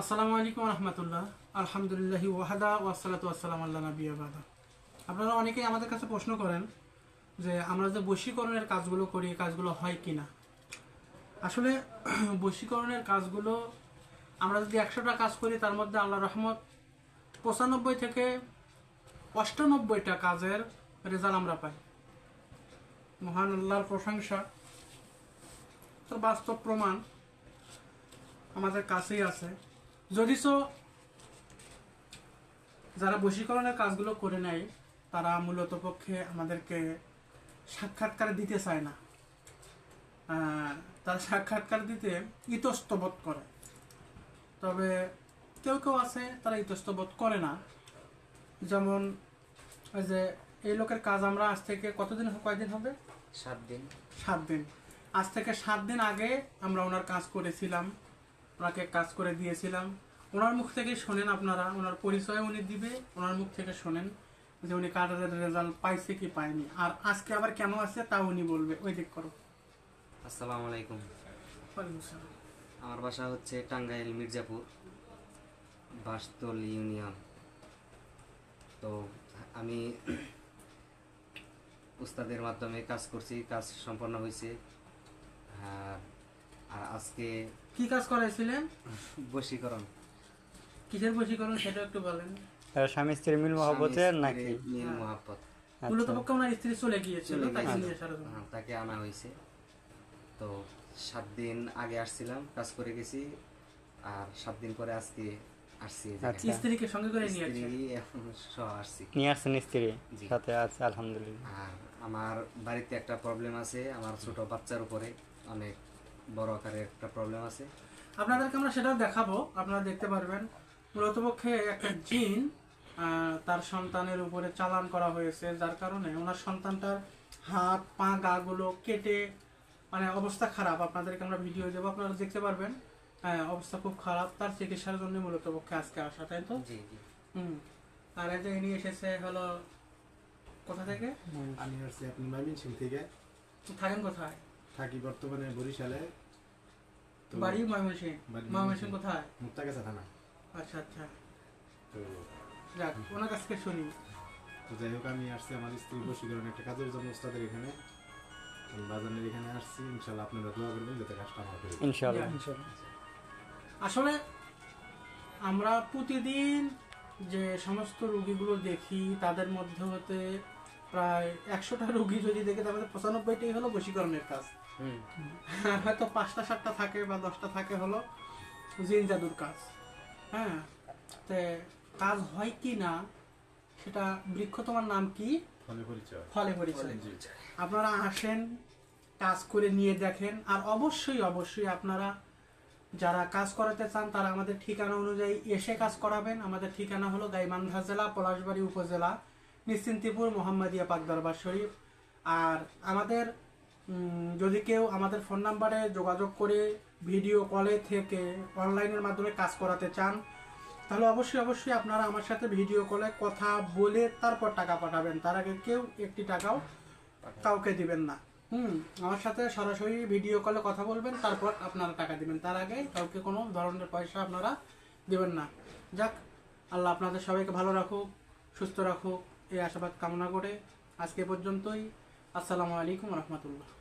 আসসালামু আলাইকুম রহমতুল্লাহ। আলহামদুলিল্লাহ ওয়াহাদা ওয়াসালাতু আসসালাম আল্লাহ নবী আবাদা। আপনারা অনেকেই আমাদের কাছে প্রশ্ন করেন যে আমরা যে বশীকরণের কাজগুলো করি কাজগুলো হয় কি না আসলে বশীকরণের কাজগুলো আমরা যদি একশোটা কাজ করি তার মধ্যে আল্লাহ রহমত পঁচানব্বই থেকে অষ্টানব্বইটা কাজের রেজাল্ট আমরা পাই। মহান আল্লাহর প্রশংসা। তার বাস্তব প্রমাণ আমাদের কাছেই আছে। যদিচ যারা বশীকরণের কাজগুলো করে নেয় তারা মূলত পক্ষে আমাদেরকে সাক্ষাৎকার দিতে চায় না। তারা সাক্ষাৎকার দিতে ইতস্তবোধ করে। তবে কেউ কেউ আছে তারা ইতস্তবোধ করে না। যেমন ওই যে এই লোকের কাজ আমরা আজ থেকে কতদিন কয়দিন হবে? সাত দিন। সাত দিন। আজ থেকে সাত দিন আগে আমরা ওনার কাজ করেছিলাম ওনাকে কাজ করে দিয়েছিলাম। ওনার মুখ থেকে শোনেন আপনারা ওনার পরিচয় উনি দিবে ওনার মুখ থেকে শোনেন যে উনি কার্ডের রেজাল্ট পাইছে কি পায়নি আর আজকে আবার কেন আছে তা উনি বলবে ওই দিক করো। আসসালামু আলাইকুম। আমার বাসা হচ্ছে টাঙ্গাইল মির্জাপুর বাসতল ইউনিয়ন। তো আমি উস্তাদের মাধ্যমে কাজ করছি কাজ সম্পন্ন হয়েছে। আর আর আজকে কি কাজ করাইছিলেন? বশীকরণ। কিসের বশীকরণ সেটা একটু বলেন। স্বামী স্ত্রী মিল মহব্বতের নাকি? মিল মহাব্বত। মূলত আচ্ছা। পক্ষে ওনার স্ত্রী চলে গিয়েছিল তাকে। হ্যাঁ, তাকে আনা হয়েছে। তো সাত দিন আগে আসছিলাম কাজ করে গেছি আর সাত দিন পরে আজকে আসছি। আচ্ছা। স্ত্রীকে সঙ্গে করে নিয়ে আসছি। নিয়ে আসছেন স্ত্রী? সাথে আছে আলহামদুলিল্লাহ। আর আমার বাড়িতে একটা প্রবলেম আছে আমার ছোট বাচ্চার উপরে। অনেক বড় আকারের একটা প্রবলেম আছে। আপনাদেরকে আমরা সেটাও দেখাবো। আপনারা দেখতে পারবেন মূলত পক্ষে একটা জিন তার সন্তানের উপরে চালান করা হয়েছে যার কারণে ওনার সন্তানটার হাত পা গা গুলো কেটে মানে অবস্থা খারাপ। আপনাদেরকে আমরা ভিডিও দেবো আপনারা দেখতে পারবেন হ্যাঁ, অবস্থা খুব খারাপ। তার চিকিৎসার জন্য মূলত পক্ষে আজকে আসা তাই তো? জি জি। হুম। আর এই যে ইনি এসেছে হলো কোথা থেকে? আমি আসছি আপনি ময়মনসিং থেকে। থাকেন কোথায়? থাকি বর্তমানে বরিশালে। বাড়ি ময়মনসিং বাড়ি ময়মনসিং ময়মনসিংহ। কোথায়? মুক্তাগাছা থানা। আচ্ছা আচ্ছা। তো যাক ওনার কাছ থেকে শুনি। তো যাই হোক আমি আসছি আমার স্ত্রী বসীকরণ একটা কাজের জন্য ওস্তাদের এখানে। আমি বাজানের এখানে আসছি ইনশাল্লাহ আপনারা দোয়া করবেন যাতে কাজটা আমার হয়ে যায়। ইনশাআল্লাহ। আসলে আমরা প্রতিদিন যে সমস্ত রুগীগুলো দেখি তাদের মধ্যে হতে প্রায় একশোটা রুগী যদি দেখে তাহলে পঁচানব্বইটাই হলো বশীকরণের কাজ। হয়তো পাঁচটা সাতটা থাকে বা দশটা থাকে হলো জিন জাদুর কাজ। হ্যাঁ? তে কাজ হয় কি না সেটা বৃক্ষ তোমার নাম কি? ফলে পরিচয়। আপনারা আসেন কাজ করে নিয়ে দেখেন আর অবশ্যই অবশ্যই আপনারা যারা কাজ করাতে চান তারা আমাদের ঠিকানা অনুযায়ী এসে কাজ করাবেন। আমাদের ঠিকানা হলো গাইবান্ধা জেলা পলাশবাড়ি উপজেলা নিশ্চিন্তিপুর মোহাম্মদিয়া পাক দরবার শরীফ। আর আমাদের যদি কেউ আমাদের ফোন নাম্বারে যোগাযোগ করে ভিডিও কলে থেকে অনলাইনের মাধ্যমে কাজ করাতে চান, তাহলে অবশ্যই অবশ্যই আপনারা আমার সাথে ভিডিও কলে কথা বলে তারপর টাকা পাঠাবেন। তার আগে কেউ একটি টাকাও কাউকে দিবেন না। হুম, আমার সাথে সরাসরি ভিডিও কলে কথা বলবেন, তারপর আপনারা টাকা দিবেন। তার আগে কাউকে কোনো ধরনের পয়সা আপনারা দিবেন না। যাক, আল্লাহ আপনাদের সবাইকে ভালো রাখুক, সুস্থ রাখুক। এই আশাবাদ কামনা করে আজকে পর্যন্তই। আসসালামু আলাইকুম রহমতুল্লাহ।